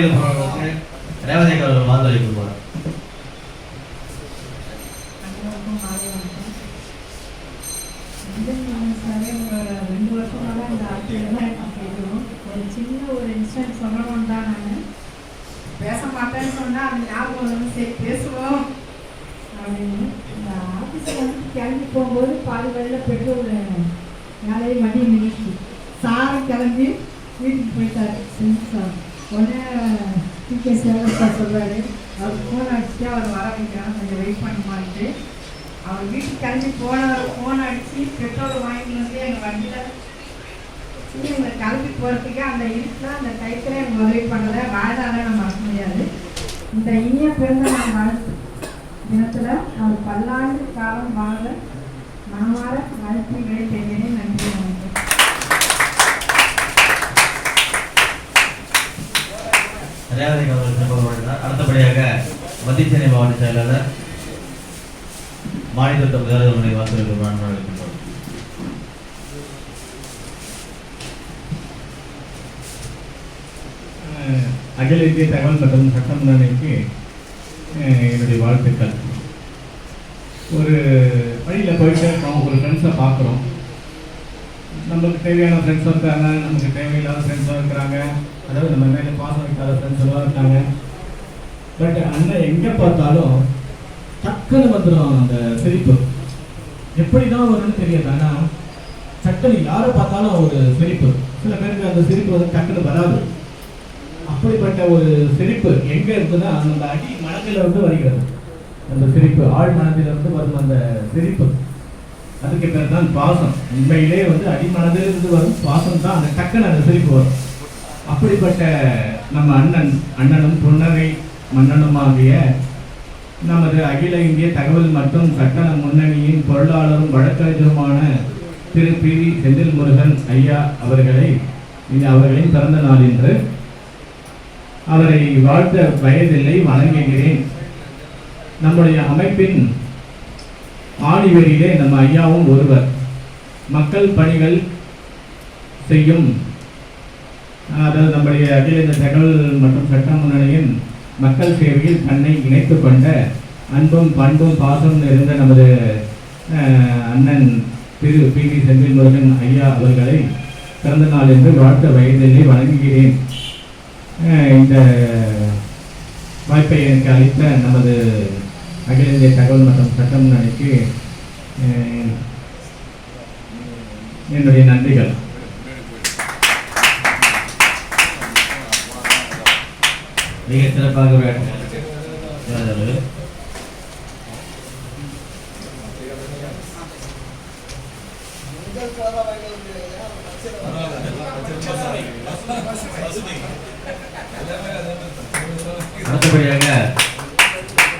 மாநில போராட்டத்துக்கு ரேவதி அவர்கள் வாழ்ந்தொழி கொடுப்பார் ஒரு ரெண்டு வருஷமாக இந்த ஆட்சியில் தான் கேட்குறோம் ஒரு சின்ன ஒரு இன்சிடென்ட் சொல்லணும் தான் நான் பேச மாட்டேன்னு சொன்னால் அது ஞாபகம் சரி பேசுவோம் அப்படின்னு இந்த ஆஃபீஸில் வந்து கிளம்பி போகும்போது பாதி வழியில் பெட்ரோல் வேலையை மணி நிறுத்தி சாரம் கிளம்பி வீட்டுக்கு போயிட்டாரு. செஞ்சு சார் உடனே டிகே சேவர் சார் சொல்றாரு. அவர் ஃபோன் அடிச்சுட்டு அவர் வர வைக்கிறான் கொஞ்சம் வெயிட் பண்ணுமான்ட்டு அவர் வீட்டுக்கு கிளம்பி போனவர் ஃபோன் அடித்து பெட்ரோல் வாங்கிட்டு வந்து எங்கள் வண்டியில் சரி எங்களை கிளம்பி போகிறதுக்கு அந்த இருட்டில் அந்த டயத்தில் எனக்கு உதவி பண்ணலை. வாழ்நாள நான் மறக்க முடியாது. இந்த இனிய பிறந்த நான் வாழ்த்து தினத்தில் அவர் பல்லாண்டு காலம் வாழ மனமாற வாழ்த்துக்களை தெரிகிறேன் நன்றி வணக்கம். ரேவதி அவர்கள் சிறப்பாக அடுத்தபடியாக மத்திய சென்னை மாவட்ட செயலாளர் மாநில முதல்வருடைய வாழ்த்துறை அகில இந்திய தகவல் மற்றும் சட்டமன்றக்கு என்னுடைய வாழ்த்துக்கள். ஒரு வழியில் போயிட்டு இருக்கோம் ஒரு ஃப்ரெண்ட்ஸை பார்க்குறோம் நம்மளுக்கு தேவையான ஃப்ரெண்ட்ஸும் இருக்காங்க நமக்கு தேவையில்லாத ஃப்ரெண்ட்ஸும் இருக்கிறாங்க. அதாவது நம்ம மேலே பாசம் வைக்காத ஃப்ரெண்ட்ஸ் எல்லாம் இருக்காங்க. பட் அண்ணன் எங்கே பார்த்தாலும் டக்குன்னு வந்துடும் அந்த சிரிப்பு. எப்படி தான் வரும்னு தெரியாது. ஆனால் டக்குன்னு யாரை பார்த்தாலும் ஒரு சிரிப்பு. சில பேருக்கு அந்த சிரிப்பு வந்து டக்குன்னு வராது. அப்படிப்பட்ட ஒரு சிரிப்பு எங்கே இருக்குன்னா அந்த அடி மனதிலிருந்து வருகிறது. அந்த சிரிப்பு ஆழ் மனதிலிருந்து வரும் அந்த சிரிப்பு. அதுக்கு பேர் தான் பாசம். உண்மையிலே வந்து அடிமனதிலிருந்து வரும் பாசம் தான் அந்த டக்குன்னு அந்த சிரிப்பு வரும். அப்படிப்பட்ட நம்ம அண்ணன் அண்ணனும் புன்னகை மன்னனுமாகிய நமது அகில இந்திய தகவல் மற்றும் கட்டண முன்னணியின் பொருளாளரும் வழக்கறிஞருமான திரு பி. வி. செந்தில் முருகன் ஐயா அவர்களை இந்த அவர்களின் பிறந்த நாள் இன்று அவரை வாழ்த்த வயதில்லை வணங்குகிறேன். நம்முடைய அமைப்பின் ஆணிவெளியிலே நம்ம ஐயாவும் ஒருவர். மக்கள் பணிகள் செய்யும் அதாவது நம்முடைய அகில இந்த தகவல் மற்றும் சட்ட முன்னணியின் மக்கள் சேவையில் தன்னை இணைத்து கொண்ட அன்பும் பண்பும் பாசம் இருந்த நமது அண்ணன் திரு பி. வி. செந்தில் முருகன் ஐயா அவர்களை பிறந்த நாள் என்று வாழ்த்த வயதிலே வழங்குகிறேன் இந்த வாய்ப்பை எனக்கு அளித்த நமது அகில இந்திய தகவல் மற்றும் சட்டம் முன்னணிக்கு என்னுடைய நன்றிகள். மிக சிறப்பாக உரையாற்றினார் அடுத்தபடியாக